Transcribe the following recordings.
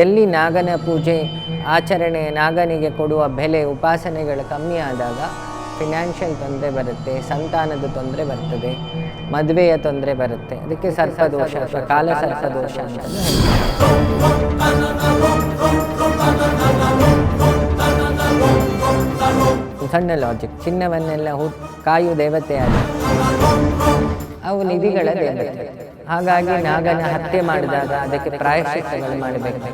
ಎಲ್ಲಿ ನಾಗನ ಪೂಜೆ, ಆಚರಣೆ ನಾಗನಿಗೆ ಕೊಡುವ ಬೆಲೆ, ಉಪಾಸನೆಗಳು ಕಮ್ಮಿ ಆದಾಗ ಫಿನಾನ್ಷಿಯಲ್ ತೊಂದರೆ ಬರುತ್ತೆ, ಸಂತಾನದ ತೊಂದರೆ ಬರ್ತದೆ, ಮದುವೆಯ ತೊಂದರೆ ಬರುತ್ತೆ. ಅದಕ್ಕೆ ಸರ್ಪದೋಷ, ಅಥವಾ ಕಾಲ ಸರ್ಪದೋಷ ಸಣ್ಣ ಲಾಜಿಕ್ ಚಿನ್ನವನ್ನೆಲ್ಲ ಹೂ ಕಾಯು ದೇವತೆಯಾದ ಅವು ನಿಧಿಗಳ ದೇವತೆ ಹಾಗಾಗಿ ನಾಗನ ಹತ್ಯೆ ಮಾಡಿದಾಗ ಅದಕ್ಕೆ ಪ್ರಾಯಶ್ಚಿತ್ತಗಳು ಮಾಡಬೇಕು.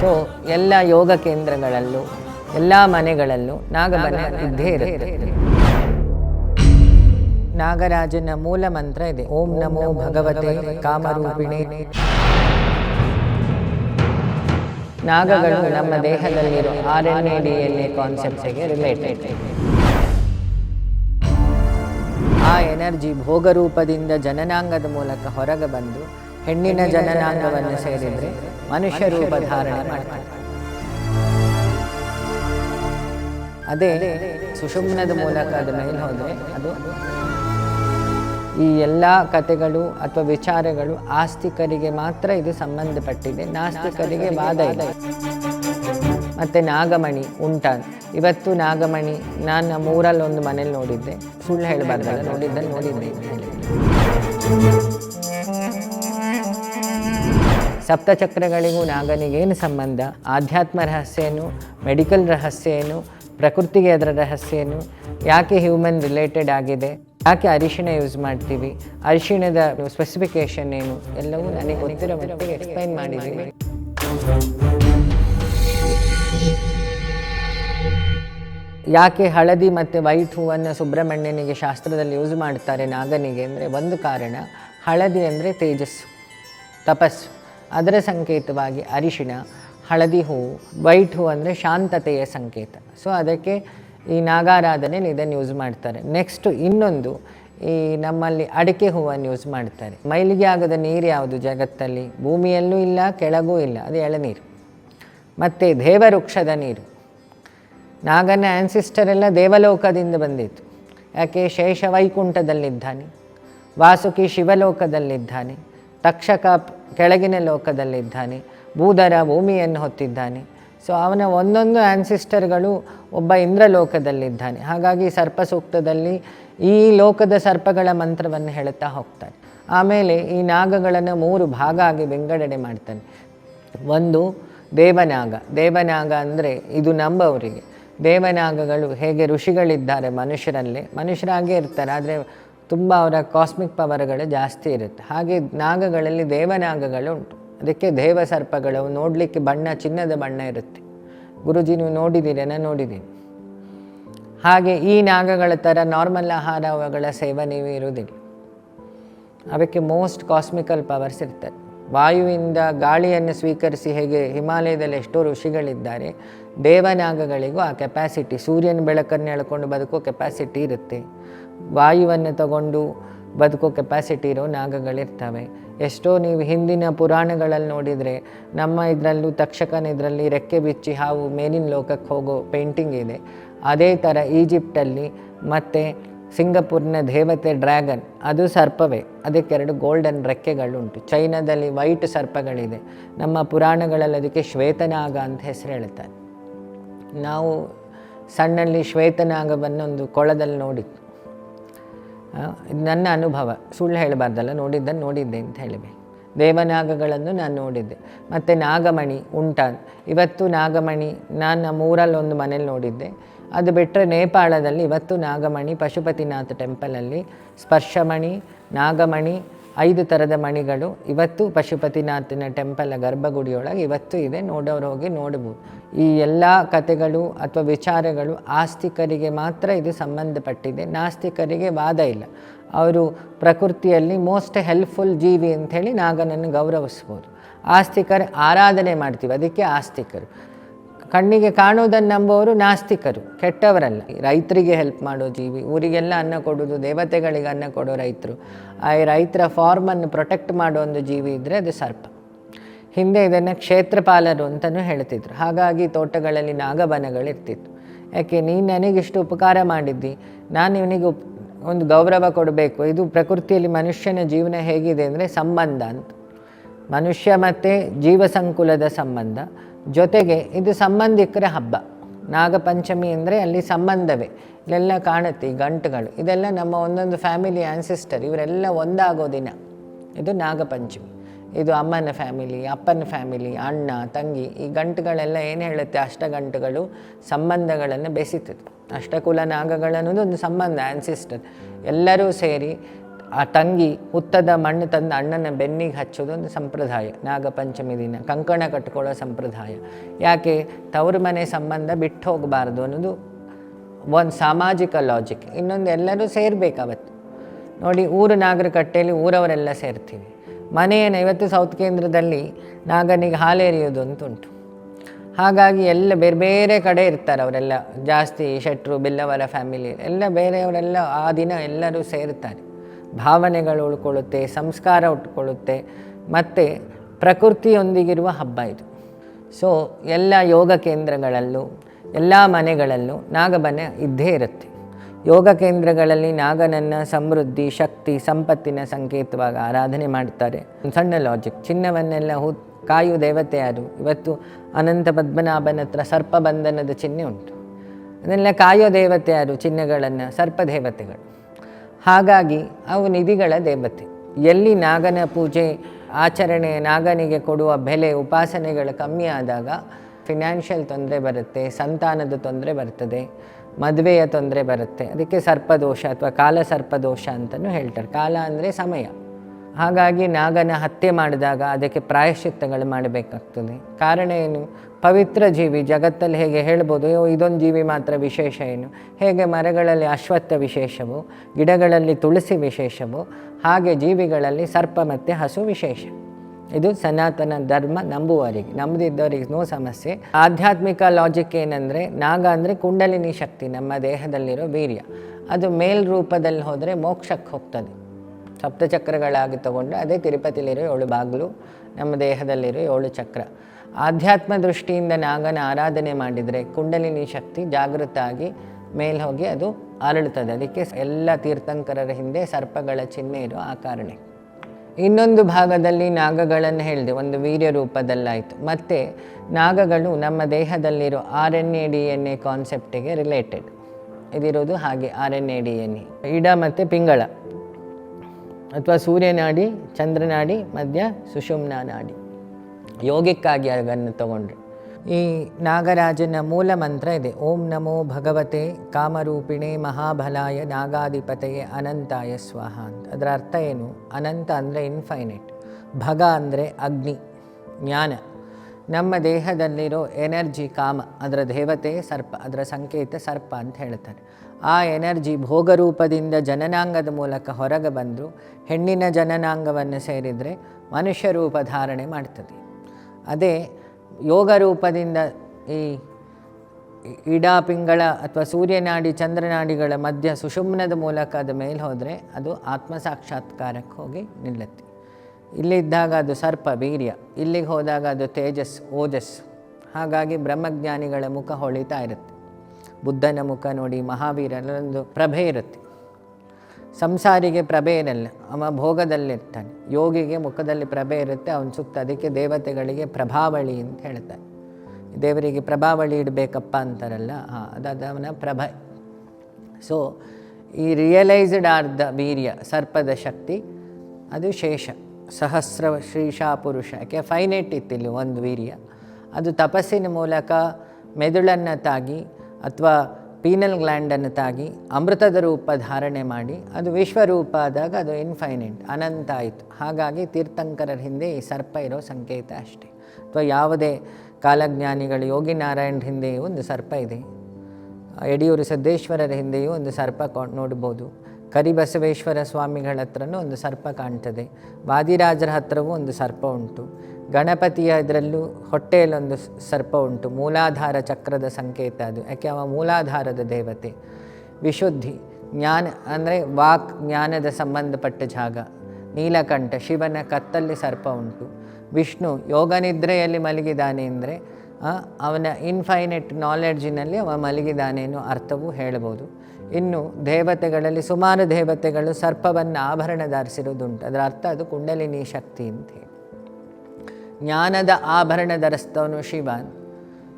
ಸೊ ಎಲ್ಲ ಯೋಗ ಕೇಂದ್ರಗಳಲ್ಲೂ ಎಲ್ಲ ಮನೆಗಳಲ್ಲೂ ನಾಗಬನ ಇದ್ದೇ ಇರುತ್ತೆ. ನಾಗರಾಜನ ಮೂಲ ಮಂತ್ರ ಇದೆ. ಓಂ ನಮೋ ಭಗವತೆ ಕಾಮರೂಪಿಣಿ. ನಾಗಗಳು ನಮ್ಮ ದೇಹದಲ್ಲಿರೋ R N A D N A ಕಾನ್ಸೆಪ್ಟ್ಗೆ related ಆ ಎನರ್ಜಿ ಭೋಗರೂಪದಿಂದ ಜನನಾಂಗದ ಮೂಲಕ ಹೊರಗೆ ಬಂದು ಹೆಣ್ಣಿನ ಜನನಾಂಗವನ್ನು ಸೇರಿದರೆ ಮನುಷ್ಯ ರೂಪ ಧಾರಣೆ ಮಾಡ್ತಾರೆ. ಅದೇ ಸುಷುಮ್ನದ ಮೂಲಕ ಅದು ಮೇಲೆ ಹೋದರೆ ಅದು ಈ ಎಲ್ಲ ಕಥೆಗಳು ಅಥವಾ ವಿಚಾರಗಳು ಆಸ್ತಿಕರಿಗೆ ಮಾತ್ರ ಇದು ಸಂಬಂಧಪಟ್ಟಿದೆ. ನಾಸ್ತಿಕರಿಗೆ ವಾದ ಇದೆ ಮತ್ತು ನಾಗಮಣಿ ಉಂಟ ಇವತ್ತು ನಾಗಮಣಿ ನಾನು ನಮ್ಮ ಊರಲ್ಲಿ ಒಂದು ಮನೇಲಿ ನೋಡಿದ್ದೆ. ಸುಳ್ಳು ಹೇಳಬಾರ್ದಲ್ಲ ನೋಡಿದ್ದೆ ನೋಡಿದ್ದೆ. ಸಪ್ತಚಕ್ರಗಳಿಗೂ ನಾಗನಿಗೇನು ಸಂಬಂಧ? ಆಧ್ಯಾತ್ಮ ರಹಸ್ಯ ಏನು ಮೆಡಿಕಲ್ ರಹಸ್ಯ ಏನು ಪ್ರಕೃತಿಗೆ ಅದರ ರಹಸ್ಯ ಏನು ಯಾಕೆ ಹ್ಯೂಮನ್ ರಿಲೇಟೆಡ್ ಆಗಿದೆ? ಯಾಕೆ ಅರಿಶಿಣ ಯೂಸ್ ಮಾಡ್ತೀವಿ? ಅರಿಶಿಣದ ಸ್ಪೆಸಿಫಿಕೇಶನ್ ಏನು? ಎಲ್ಲವೂ ನನಗೆ ಎಕ್ಸ್ಪ್ಲೈನ್ ಮಾಡಿದ್ದೀವಿ. ಯಾಕೆ ಹಳದಿ ಮತ್ತು ವೈಟ್ ಹೂವನ್ನು ಸುಬ್ರಹ್ಮಣ್ಯನಿಗೆ ಶಾಸ್ತ್ರದಲ್ಲಿ ಯೂಸ್ ಮಾಡ್ತಾರೆ ನಾಗನಿಗೆ ಅಂದರೆ ಒಂದು ಕಾರಣ, ಹಳದಿ ಅಂದರೆ ತೇಜಸ್ಸು, ತಪಸ್ಸು. ಅದರ ಸಂಕೇತವಾಗಿ ಅರಿಶಿಣ, ಹಳದಿ ಹೂವು ವೈಟ್ ಹೂ ಅಂದರೆ ಶಾಂತತೆಯ ಸಂಕೇತ. ಸೊ ಅದಕ್ಕೆ ಈ ನಾಗಾರಾಧನೆಯಲ್ಲಿ ಇದನ್ನು ಯೂಸ್ ಮಾಡ್ತಾರೆ. ನೆಕ್ಸ್ಟು ಇನ್ನೊಂದು, ಈ ನಮ್ಮಲ್ಲಿ ಅಡಿಕೆ ಹೂವನ್ನು ಯೂಸ್ ಮಾಡ್ತಾರೆ. ಮೈಲಿಗೆ ಆಗದ ನೀರು ಯಾವುದು ಜಗತ್ತಲ್ಲಿ? ಭೂಮಿಯಲ್ಲೂ ಇಲ್ಲ, ಕೆಳಗೂ ಇಲ್ಲ, ಅದು ಎಳನೀರು. ಮತ್ತು ದೇವವೃಕ್ಷದ ನೀರು. ನಾಗನ ಆ್ಯನ್ಸಿಸ್ಟರ್ ಎಲ್ಲ ದೇವಲೋಕದಿಂದ ಬಂದಿತ್ತು. ಯಾಕೆ? ಶೇಷ ವೈಕುಂಠದಲ್ಲಿದ್ದಾನೆ, ವಾಸುಕಿ ಶಿವಲೋಕದಲ್ಲಿದ್ದಾನೆ, ತಕ್ಷಕ ಕೆಳಗಿನ ಲೋಕದಲ್ಲಿದ್ದಾನೆ, ಭೂಧರ ಭೂಮಿಯನ್ನು ಹೊತ್ತಿದ್ದಾನೆ. ಸೊ ಅವನ ಒಂದೊಂದು ಆ್ಯನ್ಸಿಸ್ಟರ್ಗಳು ಒಬ್ಬ ಇಂದ್ರಲೋಕದಲ್ಲಿದ್ದಾನೆ. ಹಾಗಾಗಿ ಸರ್ಪ ಸೂಕ್ತದಲ್ಲಿ ಈ ಲೋಕದ ಸರ್ಪಗಳ ಮಂತ್ರವನ್ನು ಹೇಳುತ್ತಾ ಹೋಗ್ತಾನೆ. ಆಮೇಲೆ ಈ ನಾಗಗಳನ್ನು ಮೂರು ಭಾಗ ಆಗಿ ವಿಂಗಡಣೆ ಮಾಡ್ತಾನೆ. ಒಂದು ದೇವನಾಗ. ದೇವನಾಗ ಅಂದರೆ ಇದು ನಂಬವರಿಗೆ. ದೇವನಾಗಗಳು, ಹೇಗೆ ಋಷಿಗಳಿದ್ದಾರೆ ಮನುಷ್ಯರಲ್ಲಿ, ಮನುಷ್ಯರಾಗೇ ಇರ್ತಾರೆ, ಆದರೆ ತುಂಬ ಅವರ ಕಾಸ್ಮಿಕ್ ಪವರ್ಗಳು ಜಾಸ್ತಿ ಇರುತ್ತೆ. ಹಾಗೆ ನಾಗಗಳಲ್ಲಿ ದೇವನಾಗಗಳು ಉಂಟು. ಅದಕ್ಕೆ ದೇವ ಸರ್ಪಗಳು, ನೋಡಲಿಕ್ಕೆ ಬಣ್ಣ, ಚಿನ್ನದ ಬಣ್ಣ ಇರುತ್ತೆ. ಗುರುಜಿ, ನೀವು ನೋಡಿದ್ದೀರೇನ ನೋಡಿದ್ದೀನಿ. ಹಾಗೆ ಈ ನಾಗಗಳ ಥರ ನಾರ್ಮಲ್ ಆಹಾರಗಳ ಸೇವನೆಯೂ ಇರುವುದಿಲ್ಲ. ಅವಕ್ಕೆ ಮೋಸ್ಟ್ ಕಾಸ್ಮಿಕಲ್ ಪವರ್ಸ್ ಇರ್ತದೆ. ವಾಯುವಿಂದ ಗಾಳಿಯನ್ನು ಸ್ವೀಕರಿಸಿ ಹೇಗೆ ಹಿಮಾಲಯದಲ್ಲಿ ಎಷ್ಟೋ ಋಷಿಗಳಿದ್ದಾರೆ, ದೇವನಾಗಗಳಿಗೂ ಆ ಕೆಪಾಸಿಟಿ ಸೂರ್ಯನ ಬೆಳಕನ್ನು ಎಳ್ಕೊಂಡು ಬದುಕೋ ಕೆಪಾಸಿಟಿ ಇರುತ್ತೆ. ವಾಯುವನ್ನು ತಗೊಂಡು ಬದುಕೋ ಕೆಪ್ಯಾಸಿಟಿ ಇರೋ ನಾಗಗಳಿರ್ತವೆ. ಎಷ್ಟೋ ನೀವು ಹಿಂದಿನ ಪುರಾಣಗಳಲ್ಲಿ ನೋಡಿದರೆ, ನಮ್ಮ ಇದರಲ್ಲೂ ತಕ್ಷಕನ ಇದರಲ್ಲಿ ರೆಕ್ಕೆ ಬಿಚ್ಚಿ ಹಾವು ಮೇಲಿನ ಲೋಕಕ್ಕೆ ಹೋಗೋ ಪೇಂಟಿಂಗ್ ಇದೆ. ಅದೇ ಥರ ಈಜಿಪ್ಟಲ್ಲಿ ಮತ್ತು ಸಿಂಗಪುರ್ನ ದೇವತೆ ಡ್ರ್ಯಾಗನ್, ಅದು ಸರ್ಪವೇ. ಅದಕ್ಕೆ ಎರಡು ಗೋಲ್ಡನ್ ರೆಕ್ಕೆಗಳುಂಟು. ಚೈನಾದಲ್ಲಿ ವೈಟ್ ಸರ್ಪಗಳಿದೆ. ನಮ್ಮ ಪುರಾಣಗಳಲ್ಲಿ ಅದಕ್ಕೆ ಶ್ವೇತನಾಗ ಅಂತ ಹೆಸರು ಹೇಳ್ತಾರೆ. ನಾವು ಸಣ್ಣಲ್ಲಿ ಶ್ವೇತನಾಗವನ್ನು ಒಂದು ಕೊಳದಲ್ಲಿ ನೋಡಿತ್ತು ಇದು ನನ್ನ ಅನುಭವ. ಸುಳ್ಳು ಹೇಳಬಾರ್ದಲ್ಲ, ನೋಡಿದ್ದನ್ನು ನೋಡಿದ್ದೆ ಅಂತ ಹೇಳಬೇಕು ದೇವನಾಗಗಳನ್ನು ನಾನು ನೋಡಿದ್ದೆ. ಮತ್ತು ನಾಗಮಣಿ ಉಂಟ. ಇವತ್ತು ನಾಗಮಣಿ, ನಾನು ನಮ್ಮ ಊರಲ್ಲೊಂದು ಮನೇಲಿ ನೋಡಿದ್ದೆ. ಅದು ಬಿಟ್ಟರೆ ನೇಪಾಳದಲ್ಲಿ ಇವತ್ತು ನಾಗಮಣಿ, ಪಶುಪತಿನಾಥ ಟೆಂಪಲಲ್ಲಿ ಸ್ಪರ್ಶಮಣಿ, ನಾಗಮಣಿ, ಐದು ಥರದ ಮಣಿಗಳು ಇವತ್ತು ಪಶುಪತಿನಾಥನ ಟೆಂಪಲ್ ಗರ್ಭಗುಡಿಯೊಳಗೆ ಇವತ್ತು ಇದೆ. ನೋಡೋರು ಹೋಗಿ ನೋಡ್ಬೋದು ಈ ಎಲ್ಲ ಕಥೆಗಳು ಅಥವಾ ವಿಚಾರಗಳು ಆಸ್ತಿಕರಿಗೆ ಮಾತ್ರ ಇದು ಸಂಬಂಧಪಟ್ಟಿದೆ. ನಾಸ್ತಿಕರಿಗೆ ವಾದ ಇಲ್ಲ. ಅವರು ಪ್ರಕೃತಿಯಲ್ಲಿ ಮೋಸ್ಟ್ ಹೆಲ್ಪ್ಫುಲ್ ಜೀವಿ ಅಂಥೇಳಿ ನಾಗನನ್ನು ಗೌರವಿಸ್ಬೋದು. ಆಸ್ತಿಕರು ಆರಾಧನೆ ಮಾಡ್ತೀವಿ. ಅದಕ್ಕೆ ಆಸ್ತಿಕರು. ಕಣ್ಣಿಗೆ ಕಾಣುವುದನ್ನು ನಂಬುವವರು ನಾಸ್ತಿಕರು, ಕೆಟ್ಟವರಲ್ಲ. ರೈತರಿಗೆ ಹೆಲ್ಪ್ ಮಾಡೋ ಜೀವಿ, ಊರಿಗೆಲ್ಲ ಅನ್ನ ಕೊಡೋದು ದೇವತೆಗಳಿಗೆ ಅನ್ನ ಕೊಡೋ ರೈತರು. ಆ ರೈತರ ಫಾರ್ಮನ್ನು ಪ್ರೊಟೆಕ್ಟ್ ಮಾಡೋ ಒಂದು ಜೀವಿ ಇದ್ದರೆ ಅದು ಸರ್ಪ. ಹಿಂದೆ ಇದನ್ನು ಕ್ಷೇತ್ರಪಾಲರು ಅಂತಲೂ ಹೇಳ್ತಿದ್ರು. ಹಾಗಾಗಿ ತೋಟಗಳಲ್ಲಿ ನಾಗಬನಗಳಿರ್ತಿತ್ತು ಯಾಕೆ, ನೀನು ನನಗಿಷ್ಟು ಉಪಕಾರ ಮಾಡಿದ್ದಿ. ನಾನು ಇವನಿಗೆ ಒಂದು ಗೌರವ ಕೊಡಬೇಕು. ಇದು ಪ್ರಕೃತಿಯಲ್ಲಿ ಮನುಷ್ಯನ ಜೀವನ ಹೇಗಿದೆ ಅಂದರೆ ಸಂಬಂಧ ಅಂತ. ಮನುಷ್ಯ ಮತ್ತು ಜೀವಸಂಕುಲದ ಸಂಬಂಧ. ಜೊತೆಗೆ ಇದು ಸಂಬಂಧಿಕರ ಹಬ್ಬ. ನಾಗಪಂಚಮಿ ಅಂದರೆ ಅಲ್ಲಿ ಸಂಬಂಧವೇ. ಇಲ್ಲೆಲ್ಲ ಕಾಣುತ್ತೆ ಈ ಗಂಟುಗಳು. ಇದೆಲ್ಲ ನಮ್ಮ ಒಂದೊಂದು ಫ್ಯಾಮಿಲಿ ಆ್ಯನ್ಸಿಸ್ಟರ್ ಇವರೆಲ್ಲ ಒಂದಾಗೋ ದಿನ. ಇದು ನಾಗಪಂಚಮಿ. ಇದು ಅಮ್ಮನ ಫ್ಯಾಮಿಲಿ ಅಪ್ಪನ ಫ್ಯಾಮಿಲಿ ಅಣ್ಣ, ತಂಗಿ ಈ ಗಂಟುಗಳೆಲ್ಲ ಏನು ಹೇಳುತ್ತೆ? ಅಷ್ಟಗಂಟುಗಳು ಸಂಬಂಧಗಳನ್ನು ಬೆಸೀತದೆ. ಅಷ್ಟಕುಲ ನಾಗಗಳನ್ನೋದು ಒಂದು ಸಂಬಂಧ ಆ್ಯನ್ಸಿಸ್ಟರ್ ಎಲ್ಲರೂ ಸೇರಿ ಆ ತಂಗಿ ಹುತ್ತದ ಮಣ್ಣು ತಂದು ಅಣ್ಣನ ಬೆನ್ನಿಗೆ ಹಚ್ಚೋದು ಒಂದು ಸಂಪ್ರದಾಯ, ನಾಗಪಂಚಮಿ ದಿನ, ಕಂಕಣ ಕಟ್ಕೊಳ್ಳೋ ಸಂಪ್ರದಾಯ. ಯಾಕೆ? ತವರು ಮನೆ ಸಂಬಂಧ ಬಿಟ್ಟು ಹೋಗಬಾರ್ದು ಅನ್ನೋದು ಒಂದು ಸಾಮಾಜಿಕ ಲಾಜಿಕ್ ಇನ್ನೊಂದು ಎಲ್ಲರೂ ಸೇರ್ಬೇಕು ಅವತ್ತು. ನೋಡಿ, ಊರು ನಾಗರಕಟ್ಟೆಯಲ್ಲಿ ಊರವರೆಲ್ಲ ಸೇರ್ತೀವಿ. ಮನೆಯನ್ನು ಇವತ್ತು ಸೌತ್ ಕೇಂದ್ರದಲ್ಲಿ ನಾಗನಿಗೆ ಹಾಲೇರಿಯೋದು ಅಂತುಂಟು. ಹಾಗಾಗಿ ಎಲ್ಲ ಬೇರೆ ಬೇರೆ ಕಡೆ ಇರ್ತಾರೆ ಅವರೆಲ್ಲ. ಜಾಸ್ತಿ ಶೆಟ್ರು, ಬಿಲ್ಲವರ ಫ್ಯಾಮಿಲಿ ಎಲ್ಲ ಬೇರೆಯವರೆಲ್ಲ ಆ ದಿನ ಎಲ್ಲರೂ ಸೇರ್ತಾರೆ. ಭಾವನೆಗಳು ಉಳ್ಕೊಳ್ಳುತ್ತೆ, ಸಂಸ್ಕಾರ ಉಟ್ಕೊಳ್ಳುತ್ತೆ, ಮತ್ತು ಪ್ರಕೃತಿಯೊಂದಿಗಿರುವ ಹಬ್ಬ ಇದು. ಸೊ ಎಲ್ಲ ಯೋಗ ಕೇಂದ್ರಗಳಲ್ಲೂ, ಎಲ್ಲ ಮನೆಗಳಲ್ಲೂ ನಾಗಬನೆ ಇದ್ದೇ ಇರುತ್ತೆ. ಯೋಗ ಕೇಂದ್ರಗಳಲ್ಲಿ ನಾಗನನ್ನ ಸಮೃದ್ಧಿ, ಶಕ್ತಿ, ಸಂಪತ್ತಿನ ಸಂಕೇತವಾಗಿ ಆರಾಧನೆ ಮಾಡ್ತಾರೆ. ಒಂದು ಸಣ್ಣ ಲಾಜಿಕ್ ಚಿನ್ನವನ್ನೆಲ್ಲ ಹೂ, ಕಾಯು ದೇವತೆ ಯಾರು ಇವತ್ತು ಅನಂತ ಪದ್ಮನಾಭನ ಹತ್ರ ಸರ್ಪಬಂಧನದ ಚಿಹ್ನೆ ಉಂಟು. ಅದನ್ನೆಲ್ಲ ಕಾಯೋ ದೇವತೆ ಯಾರು ಚಿಹ್ನೆಗಳನ್ನು ಸರ್ಪ ದೇವತೆಗಳು. ಹಾಗಾಗಿ ಅವು ನಿಧಿಗಳ ದೇವತೆ. ಎಲ್ಲಿ ನಾಗನ ಪೂಜೆ, ಆಚರಣೆ ನಾಗನಿಗೆ ಕೊಡುವ ಬೆಲೆ, ಉಪಾಸನೆಗಳು ಕಮ್ಮಿ ಆದಾಗ ಫಿನಾನ್ಷಿಯಲ್ ತೊಂದರೆ ಬರುತ್ತೆ, ಸಂತಾನದ ತೊಂದರೆ ಬರ್ತದೆ, ಮದುವೆಯ ತೊಂದರೆ ಬರುತ್ತೆ. ಅದಕ್ಕೆ ಸರ್ಪದೋಷ ಅಥವಾ ಕಾಲ ಸರ್ಪದೋಷ ಅಂತಲೂ ಹೇಳ್ತಾರೆ. ಕಾಲ ಅಂದರೆ ಸಮಯ. ಹಾಗಾಗಿ ನಾಗನ ಹತ್ಯೆ ಮಾಡಿದಾಗ ಅದಕ್ಕೆ ಪ್ರಾಯಶ್ಚಿತ್ತಗಳು ಮಾಡಬೇಕಾಗ್ತದೆ. ಕಾರಣ ಏನು? ಪವಿತ್ರ ಜೀವಿ ಜಗತ್ತಲ್ಲಿ ಹೇಗೆ ಹೇಳ್ಬೋದು ಇದೊಂದು ಜೀವಿ ಮಾತ್ರ ವಿಶೇಷ ಏನು? ಹೇಗೆ ಮರಗಳಲ್ಲಿ ಅಶ್ವತ್ಥ ವಿಶೇಷವು, ಗಿಡಗಳಲ್ಲಿ ತುಳಸಿ ವಿಶೇಷವು, ಹಾಗೆ ಜೀವಿಗಳಲ್ಲಿ ಸರ್ಪ ಮತ್ತು ಹಸು ವಿಶೇಷ. ಇದು ಸನಾತನ ಧರ್ಮ ನಂಬುವವರಿಗೆ ನಂಬದಿದ್ದವರಿಗೆ ನೋ ಸಮಸ್ಯೆ. ಆಧ್ಯಾತ್ಮಿಕ ಲಾಜಿಕ್ ಏನಂದರೆ, ನಾಗ ಅಂದರೆ ಕುಂಡಲಿನಿ ಶಕ್ತಿ, ನಮ್ಮ ದೇಹದಲ್ಲಿರೋ ವೀರ್ಯ. ಅದು ಮೇಲ್ ರೂಪದಲ್ಲಿ ಹೋದರೆ ಮೋಕ್ಷಕ್ಕೆ ಹೋಗ್ತದೆ. ಸಪ್ತಚಕ್ರಗಳಾಗಿ ತಗೊಂಡು ಅದೇ ತಿರುಪತಿಲಿರೋ ಏಳು ಬಾಗಿಲು, ನಮ್ಮ ದೇಹದಲ್ಲಿರೋ ಏಳು ಚಕ್ರ. ಆಧ್ಯಾತ್ಮ ದೃಷ್ಟಿಯಿಂದ ನಾಗನ ಆರಾಧನೆ ಮಾಡಿದರೆ ಕುಂಡಲಿನಿ ಶಕ್ತಿ ಜಾಗೃತಾಗಿ ಮೇಲೆ ಹೋಗಿ ಅದು ಅರಳುತ್ತದೆ. ಅದಕ್ಕೆ ಎಲ್ಲ ತೀರ್ಥಂಕರರ ಹಿಂದೆ ಸರ್ಪಗಳ ಚಿಹ್ನೆ ಇರೋ ಆ ಕಾರಣ. ಇನ್ನೊಂದು ಭಾಗದಲ್ಲಿ ನಾಗಗಳನ್ನು ಹೇಳಿದೆ, ಒಂದು ವೀರ್ಯ ರೂಪದಲ್ಲಾಯಿತು. ಮತ್ತು ನಾಗಗಳು ನಮ್ಮ ದೇಹದಲ್ಲಿರೋ R N A D N A ಕಾನ್ಸೆಪ್ಟಿಗೆ related ಇದಿರೋದು ಹಾಗೆ R N A D N A. ಇಡ ಮತ್ತು ಪಿಂಗಳ. ಅಥವಾ ಸೂರ್ಯನಾಡಿ, ಚಂದ್ರನಾಡಿ, ಮಧ್ಯ ಸುಷುಮ್ನ ನಾಡಿ ಯೋಗಕ್ಕಾಗಿ ಅದನ್ನು ತಗೊಂಡ್ರೆ. ಈ ನಾಗರಾಜನ ಮೂಲ ಮಂತ್ರ ಇದೆ. ಓಂ ನಮೋ ಭಗವತೆ ಕಾಮರೂಪಿಣೆ ಮಹಾಬಲಾಯ ನಾಗಾಧಿಪತೆಯೇ ಅನಂತಾಯ ಸ್ವಾಹ ಅಂತ. ಅದರ ಅರ್ಥ ಏನು? ಅನಂತ ಅಂದರೆ ಇನ್ಫೈನೈಟ್ ಭಗ ಅಂದರೆ ಅಗ್ನಿ, ಜ್ಞಾನ. ನಮ್ಮ ದೇಹದಲ್ಲಿರೋ ಎನರ್ಜಿ ಕಾಮ, ಅದರ ದೇವತೆ ಸರ್ಪ, ಅದರ ಸಂಕೇತ ಸರ್ಪ ಅಂತ ಹೇಳ್ತಾರೆ. ಆ ಎನರ್ಜಿ ಭೋಗರೂಪದಿಂದ ಜನನಾಂಗದ ಮೂಲಕ ಹೊರಗೆ ಬಂದು ಹೆಣ್ಣಿನ ಜನನಾಂಗವನ್ನು ಸೇರಿದರೆ ಮನುಷ್ಯ ರೂಪ ಧಾರಣೆ ಮಾಡ್ತದೆ. ಅದೇ ಯೋಗ ರೂಪದಿಂದ ಈ ಇಡಾ ಪಿಂಗಳ ಅಥವಾ ಸೂರ್ಯನಾಡಿ, ಚಂದ್ರನಾಡಿಗಳ ಮಧ್ಯ ಸುಷುಮ್ನದ ಮೂಲಕ ಅದು ಮೇಲೆ ಹೋದರೆ ಅದು ಆತ್ಮ ಸಾಕ್ಷಾತ್ಕಾರಕ್ಕೆ ಹೋಗಿ ನಿಲ್ಲುತ್ತೆ. ಇಲ್ಲಿದ್ದಾಗ ಅದು ಸರ್ಪ, ವೀರ್ಯ, ಇಲ್ಲಿಗೆ ಹೋದಾಗ ಅದು ತೇಜಸ್, ಓಜಸ್. ಹಾಗಾಗಿ ಬ್ರಹ್ಮಜ್ಞಾನಿಗಳ ಮುಖ ಹೊಳಿತಾ ಇರುತ್ತೆ. ಬುದ್ಧನ ಮುಖ ನೋಡಿ ಮಹಾವೀರನೊಂದು ಪ್ರಭೆ ಇರುತ್ತೆ. ಸಂಸಾರಿಗೆ ಪ್ರಭೆ ಇರಲ್ಲ, ಅವ ಭೋಗದಲ್ಲಿರ್ತಾನೆ. ಯೋಗಿಗೆ ಮುಖದಲ್ಲಿ ಪ್ರಭೆ ಇರುತ್ತೆ, ಅವನು ಸುತ್ತ ಅದಕ್ಕೆ ದೇವತೆಗಳಿಗೆ ಪ್ರಭಾವಳಿ ಅಂತ ಹೇಳ್ತಾರೆ ದೇವರಿಗೆ ಪ್ರಭಾವಳಿ ಇಡಬೇಕಪ್ಪ ಅಂತಾರಲ್ಲ, ಹಾಂ, ಅದಾದ ಅವನ ಪ್ರಭೆ. ಸೊ ಈ ರಿಯಲೈಸ್ಡ್ ಆರ್ ದ ವೀರ್ಯ, ಸರ್ಪದ ಶಕ್ತಿ, ಅದು ಶೇಷ, ಸಹಸ್ರ ಶ್ರೀಶಾ ಪುರುಷ, ಯಾಕೆ ಫೈನೈಟ್ ಇತ್ತಿಲ್ಲಿ ಒಂದು ವೀರ್ಯ. ಅದು ತಪಸ್ಸಿನ ಮೂಲಕ ಮೆದುಳನ್ನು ತಾಗಿ ಅಥವಾ ಪೀನಲ್ ಗ್ಲ್ಯಾಂಡನ್ನು ತಾಗಿ ಅಮೃತದ ರೂಪ ಧಾರಣೆ ಮಾಡಿ ಅದು ವಿಶ್ವರೂಪ ಆದಾಗ ಅದು ಇನ್ಫೈನೈಟ್ ಅನಂತ ಆಯಿತು. ಹಾಗಾಗಿ ತೀರ್ಥಂಕರರ ಹಿಂದೆ ಈ ಸರ್ಪ ಇರೋ ಸಂಕೇತ ಅಷ್ಟೇ. ಅಥವಾ ಯಾವುದೇ ಕಾಲಜ್ಞಾನಿಗಳು, ಯೋಗಿ ನಾರಾಯಣರ ಹಿಂದೆಯೂ ಒಂದು ಸರ್ಪ ಇದೆ. ಯಡಿಯೂರು ಸಿದ್ದೇಶ್ವರರ ಹಿಂದೆಯೂ ಒಂದು ಸರ್ಪ ನೋಡ್ಬೋದು. ಕರಿಬಸವೇಶ್ವರ ಸ್ವಾಮಿಗಳ ಹತ್ರನೂ ಒಂದು ಸರ್ಪ ಕಾಣ್ತದೆ. ವಾದಿರಾಜರ ಹತ್ರವೂ ಒಂದು ಸರ್ಪ ಉಂಟು. ಗಣಪತಿಯ ಇದರಲ್ಲೂ ಹೊಟ್ಟೆಯಲ್ಲೊಂದು ಸರ್ಪ ಉಂಟು, ಮೂಲಾಧಾರ ಚಕ್ರದ ಸಂಕೇತ ಅದು. ಯಾಕೆ ಅವ ಮೂಲಾಧಾರದ ದೇವತೆ, ವಿಶುದ್ಧಿ, ಜ್ಞಾನ ಅಂದರೆ ವಾಕ್ ಜ್ಞಾನದ ಸಂಬಂಧಪಟ್ಟ ಜಾಗ. ನೀಲಕಂಠ, ಶಿವನ ಕತ್ತಲ್ಲಿ ಸರ್ಪ ಉಂಟು. ವಿಷ್ಣು ಯೋಗನಿದ್ರೆಯಲ್ಲಿ ಮಲಗಿದಾನೆ ಅಂದರೆ ಅವನ ಇನ್ಫೈನೆಟ್ ನಾಲೆಡ್ಜಿನಲ್ಲಿ ಅವ ಮಲಗಿದಾನೇನೋ ಅರ್ಥವೂ ಹೇಳಬಹುದು. ಇನ್ನು ದೇವತೆಗಳಲ್ಲಿ ಸುಮಾರು ದೇವತೆಗಳು ಸರ್ಪವನ್ನು ಆಭರಣ ಧರಿಸಿರೋದುಂಟು ಅದರ ಅರ್ಥ ಅದು ಕುಂಡಲಿನಿ ಶಕ್ತಿ ಅಂತ. ಹೇಳಿ ಜ್ಞಾನದ ಆಭರಣ ಧರಿಸ್ತವನು ಶಿವ.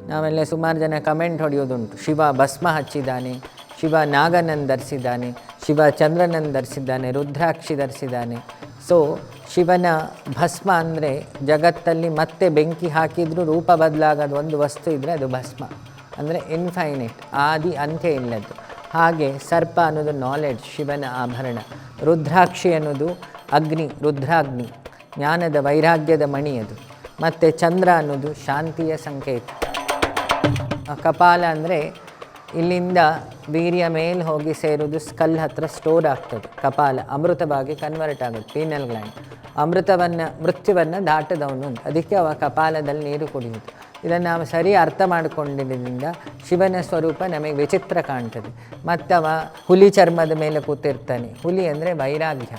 ನಾವೆಲ್ಲ ಸುಮಾರು ಜನ ಕಮೆಂಟ್ ಹೊಡೆಯೋದುಂಟು. ಶಿವ ಭಸ್ಮ ಹಚ್ಚಿದ್ದಾನೆ, ಶಿವ ನಾಗನನ್ನು ಧರಿಸಿದ್ದಾನೆ, ಶಿವ ಚಂದ್ರನನ್ನು ಧರಿಸಿದ್ದಾನೆ, ರುದ್ರಾಕ್ಷಿ ಧರಿಸಿದ್ದಾನೆ. ಸೊ ಶಿವನ ಭಸ್ಮ ಅಂದರೆ ಜಗತ್ತಲ್ಲಿ ಮತ್ತೆ ಬೆಂಕಿ ಹಾಕಿದರೂ ರೂಪ ಬದಲಾಗದ ಒಂದು ವಸ್ತು ಇದ್ದರೆ ಅದು ಭಸ್ಮ. ಅಂದರೆ ಇನ್ಫೈನೈಟ್ ಆದಿ ಅಂತ್ಯ ಇಲ್ಲದ್ದು. ಹಾಗೆ ಸರ್ಪ ಅನ್ನೋದು ನಾಲೆಡ್ಜ್ ಶಿವನ ಆಭರಣ. ರುದ್ರಾಕ್ಷಿ ಅನ್ನೋದು ಅಗ್ನಿ, ರುದ್ರಾಗ್ನಿ. ಜ್ಞಾನದ ವೈರಾಗ್ಯದ ಮಣಿ ಅದು. ಮತ್ತು ಚಂದ್ರ ಅನ್ನೋದು ಶಾಂತಿಯ ಸಂಕೇತ. ಕಪಾಲ ಅಂದರೆ ಇಲ್ಲಿಂದ ವೀರ್ಯ ಮೇಲೆ ಹೋಗಿ ಸೇರೋದು ಸ್ಕಲ್ ಹತ್ರ ಸ್ಟೋರ್ ಆಗ್ತದೆ. ಕಪಾಲ ಅಮೃತವಾಗಿ ಕನ್ವರ್ಟ್ ಆಗುತ್ತೆ ಪೀನಲ್ ಗ್ಲ್ಯಾಂಡ್ ಅಮೃತವನ್ನು, ಮೃತ್ಯುವನ್ನು ದಾಟದವನು ಅದಕ್ಕೆ ಅವ ಕಪಾಲದಲ್ಲಿ ನೀರು ಕುಡಿಯುವುದು ಇದನ್ನು ನಾವು ಸರಿ ಅರ್ಥ ಮಾಡಿಕೊಂಡಿದ್ದರಿಂದ ಶಿವನ ಸ್ವರೂಪ ನಮಗೆ ವಿಚಿತ್ರ ಕಾಣ್ತದೆ. ಮತ್ತವ ಹುಲಿ ಚರ್ಮದ ಮೇಲೆ ಕೂತಿರ್ತಾನೆ. ಹುಲಿ ಅಂದರೆ ವೈರಾಗ್ಯ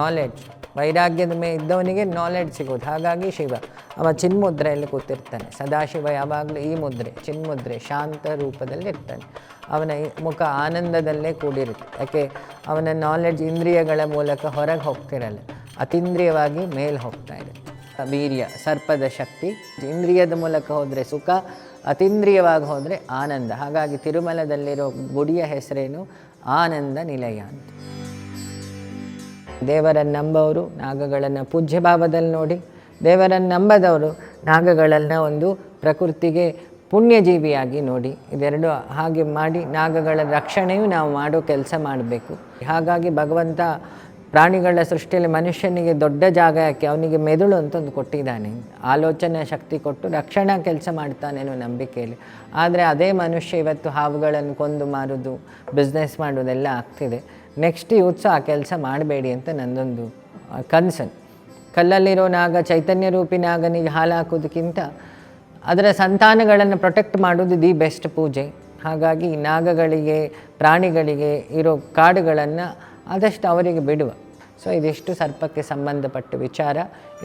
ನಾಲೆಡ್ಜ್ ವೈರಾಗ್ಯದ ಮೇ ಇದ್ದವನಿಗೆ ನಾಲೆಡ್ಜ್ ಸಿಗೋದು. ಹಾಗಾಗಿ ಶಿವ, ಅವ ಚಿನ್ಮುದ್ರೆಯಲ್ಲಿ ಕೂತಿರ್ತಾನೆ. ಸದಾಶಿವ ಯಾವಾಗಲೂ ಈ ಮುದ್ರೆ, ಚಿನ್ಮುದ್ರೆ ಶಾಂತ ರೂಪದಲ್ಲಿ ಇರ್ತಾನೆ ಅವನ ಮುಖ ಆನಂದದಲ್ಲೇ ಕೂಡಿರುತ್ತೆ. ಯಾಕೆ? ಅವನ ನಾಲೆಡ್ಜ್ ಇಂದ್ರಿಯಗಳ ಮೂಲಕ ಹೊರಗೆ ಹೋಗ್ತಿರಲ್ಲ. ಅತೀಂದ್ರಿಯವಾಗಿ ಮೇಲೆ ಹೋಗ್ತಾ ಇರುತ್ತೆ ವೀರ್ಯ, ಸರ್ಪದ ಶಕ್ತಿ, ಇಂದ್ರಿಯದ ಮೂಲಕ ಹೋದರೆ ಸುಖ, ಅತೀಂದ್ರಿಯವಾಗಿ ಹೋದರೆ ಆನಂದ. ಹಾಗಾಗಿ ತಿರುಮಲದಲ್ಲಿರೋ ಗುಡಿಯ ಹೆಸರೇನು? ಆನಂದ ನಿಲಯ ಅಂತ. ದೇವರನ್ನು ನಂಬೋರು ನಾಗಗಳನ್ನು ಪೂಜ್ಯ ಭಾವದಲ್ಲಿ ನೋಡಿ. ದೇವರನ್ನು ನಂಬದವರು, ನಾಗಗಳನ್ನು ಒಂದು ಪ್ರಕೃತಿಗೆ ಪುಣ್ಯಜೀವಿಯಾಗಿ ನೋಡಿ. ಇದೆರಡು ಹಾಗೆ ಮಾಡಿ ನಾಗಗಳ ರಕ್ಷಣೆಯೂ ನಾವು ಮಾಡೋ ಕೆಲಸ ಮಾಡಬೇಕು. ಹಾಗಾಗಿ ಭಗವಂತ ಪ್ರಾಣಿಗಳ ಸೃಷ್ಟಿಯಲ್ಲಿ ಮನುಷ್ಯನಿಗೆ ದೊಡ್ಡ ಜಾಗ ಯಾಕೆ ಅವನಿಗೆ ಮೆದುಳು ಅಂತ ಒಂದು ಕೊಟ್ಟಿದ್ದಾನೆ. ಆಲೋಚನೆ ಶಕ್ತಿ ಕೊಟ್ಟು ರಕ್ಷಣಾ ಕೆಲಸ ಮಾಡ್ತಾನೆ ಅನ್ನೋ ನಂಬಿಕೆಯಲ್ಲಿ. ಆದರೆ ಅದೇ ಮನುಷ್ಯ ಇವತ್ತು ಹಾವುಗಳನ್ನು ಕೊಂದು ಮಾರೋದು ಬಿಸ್ನೆಸ್ ಮಾಡೋದೆಲ್ಲ ಆಗ್ತಿದೆ. ನೆಕ್ಸ್ಟ್ ಯೂತ್ಸು ಆ ಕೆಲಸ ಮಾಡಬೇಡಿ ಅಂತ ನನ್ನೊಂದು ಕನ್ಸನ್ ಕಲ್ಲಲ್ಲಿರೋ ನಾಗ, ಚೈತನ್ಯ ರೂಪಿ ನಾಗನಿಗೆ ಹಾಲು ಹಾಕೋದಕ್ಕಿಂತ ಅದರ ಸಂತಾನಗಳನ್ನು ಪ್ರೊಟೆಕ್ಟ್ ಮಾಡೋದು ದಿ ಬೆಸ್ಟ್ ಪೂಜೆ. ಹಾಗಾಗಿ ನಾಗಗಳಿಗೆ, ಪ್ರಾಣಿಗಳಿಗೆ ಇರೋ ಕಾಡುಗಳನ್ನು ಆದಷ್ಟು ಅವರಿಗೆ ಬಿಡುವ. ಸೊ ಇದಿಷ್ಟು ಸರ್ಪಕ್ಕೆ ಸಂಬಂಧಪಟ್ಟ ವಿಚಾರ.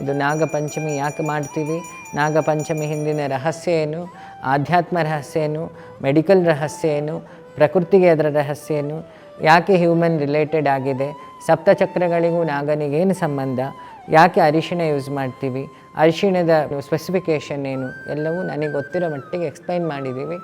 ಇದು ನಾಗಪಂಚಮಿ ಯಾಕೆ ಮಾಡ್ತೀವಿ? ನಾಗಪಂಚಮಿ ಹಿಂದಿನ ರಹಸ್ಯ ಏನು? ಆಧ್ಯಾತ್ಮ ರಹಸ್ಯ ಏನು? ಮೆಡಿಕಲ್ ರಹಸ್ಯ ಏನು? ಪ್ರಕೃತಿಗೆ ಅದರ ರಹಸ್ಯ ಏನು? ಯಾಕೆ ಹ್ಯೂಮನ್ ರಿಲೇಟೆಡ್ ಆಗಿದೆ? ಸಪ್ತಚಕ್ರಗಳಿಗೂ ನಾಗನಿಗೇನು ಸಂಬಂಧ? ಯಾಕೆ ಅರಿಶಿಣ ಯೂಸ್ ಮಾಡ್ತೀವಿ? ಅರಿಶಿಣದ ಸ್ಪೆಸಿಫಿಕೇಷನ್ ಏನು? ಎಲ್ಲವೂ ನನಗೆ ಗೊತ್ತಿರೋ ಮಟ್ಟಿಗೆ ಎಕ್ಸ್ಪ್ಲೈನ್ ಮಾಡಿದ್ದೀವಿ.